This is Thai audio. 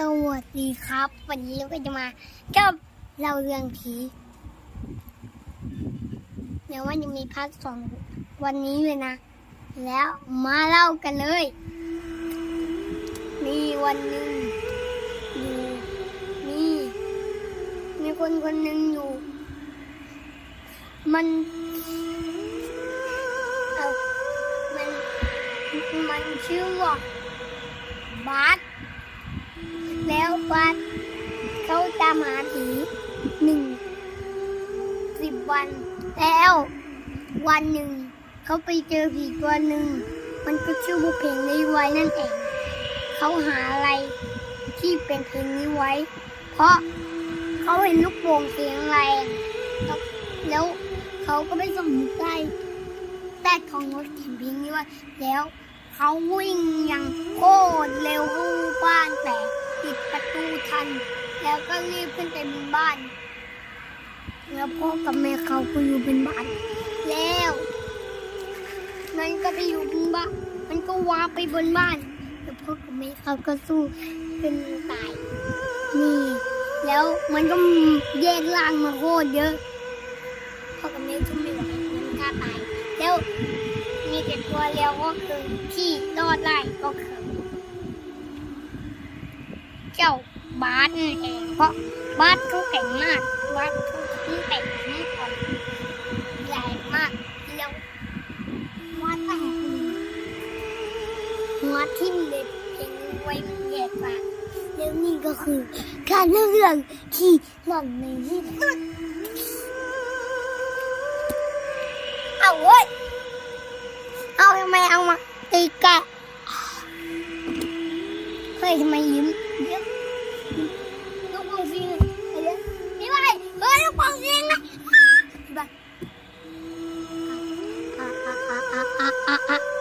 สวัสดีครับ วันนี้เราก็จะมากับเราเรื่องผีเดี๋ยวว่าจะมีพาร์ทสองวันนี้เลยนะ แล้วมาเล่ากันเลย มีวันหนึ่งอยู่มีมีคนคนหนึ่งอยู่ มันเอามันมันชื่อว่าบาส แล้ววัดเขาตามหาผีหนึ่งสิบวันแล้ว วันหนึ่งเขาไปเจอผีตัวหนึ่ง มันก็ชื่อว่าเพลงนี้ไว้นั่นเองเขาหาอะไรที่เป็นเพลงนี้ไว้ เพราะเขาเห็นลูกโป่งเสียงแรงแล้วแล้วเขาก็ไปส่งใต้ใต้ท้องรถเขียนเพลงนี้ไว้แล้วเขาวิ่งอย่างโคตรเร็ว ดูทัน แล้วก็รีบขึ้นไปบนบ้าน แล้วพ่อกับแม่เขาก็อยู่บนบ้าน แล้วมันก็ไปอยู่บนบ้าน มันก็วาไปบนบ้าน แล้วพ่อกับแม่เขาก็สู้เป็นตายนี่ แล้วมันก็แยกล่างมาโคตรเยอะพ่อกับแม่ก็ไม่ไหวมันกล้าตายแล้วมีแต่ตัวเดียวก็คือที่รอดได้ก็คือเจ้า บาสนั่นเองเพราะบาสเขาเก่งมากบาสเขาทั้งเตะทั้งต่อยใหญ่มากแล้ววาดแต่หัวทิ่มเล็บเองไว้มันแยกปาแล้วนี่ก็คือการเล่าเรื่องที่หล่อนในที่สุดเอาเว้ยเอาทำไมเอามาตีแกะเฮ้ยทำไมยิ้มเยอะ Não consigo. E vai, eu não consigo. Vai. Ah, ah, ah, ah, ah, ah. ah, ah, ah.